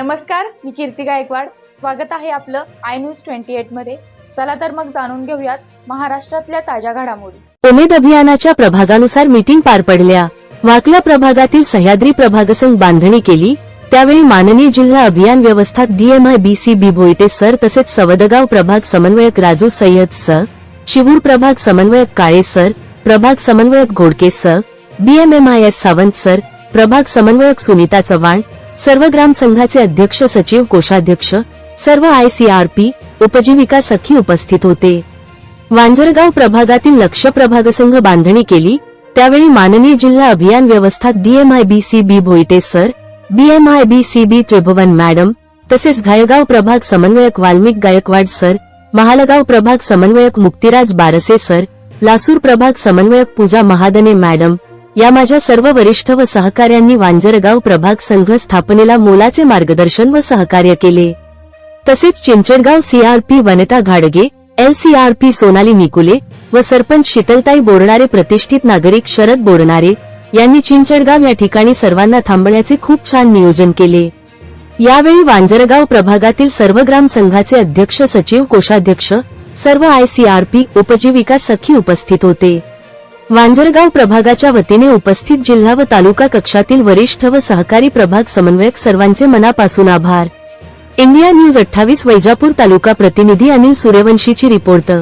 नमस्कार मी कीर्ती गायकवाड. स्वागत आहे आपलं आय न्यूज ट्वेंटी एटमध्ये. चला तर मग जाणून घेऊयात महाराष्ट्रातल्या ताज्या घडामोडी. उमेद अभियानाच्या प्रभागानुसार मीटिंग पार पडल्या. वाकला प्रभागातील सह्याद्री प्रभागसंघ बांधणी केली. त्यावेळी माननीय जिल्हा अभियान व्यवस्थाक DMI BC B Bhoite sir तसेच सवदगाव प्रभाग समन्वयक राजू सय्यद सर शिवूर प्रभाग समन्वयक काळे सर प्रभाग समन्वयक Ghodke sir BMMIS Sawant sir प्रभाग समन्वयक सुनीता चव्हाण सर्व ग्राम संघाचे अध्यक्ष सचिव कोषाध्यक्ष सर्व आयसीआरपी उपजीविका सखी उपस्थित होते. वांजरगाव प्रभागातील लक्ष प्रभागसंघ बांधणी केली. त्यावेळी माननीय जिल्हा अभियान व्यवस्था DMI B C B Bhoite sir BMI B C B Tribhuvan madam तसेच घायगाव प्रभाग समन्वयक वाल्मिक गायकवाड सर महालगाव प्रभाग समन्वयक मुक्तिराज बारसे सर लासूर प्रभाग समन्वयक पूजा महादने मॅडम या माझ्या सर्व वरिष्ठ व सहकाऱ्यांनी वांजरगाव प्रभाग संघ स्थापनेला मोलाचे मार्गदर्शन व सहकार्य केले. तसेच चिंचणगाव सीआरपी वनिता घाडगे एलसीआरपी सोनाली निकुले व सरपंच शीतलताई बोरणारे प्रतिष्ठित नागरिक शरद बोरणारे यांनी चिंचणगाव या ठिकाणी सर्वांना थांबण्याचे खूप छान नियोजन केले. यावेळी वांजरगाव प्रभागातील सर्व ग्राम संघाचे अध्यक्ष सचिव कोषाध्यक्ष सर्व आयसीआरपी उपजीविका सखी उपस्थित होते. वांजरगाव प्रभागाच्या वतीने उपस्थित जिल्हा व तालुका कक्षातील वरिष्ठ व सहकारी प्रभाग समन्वयक सर्वांचे मनापासून आभार. इंडिया न्यूज अठ्ठावीस वैजापूर तालुका प्रतिनिधी अनिल सूर्यवंशीची रिपोर्ट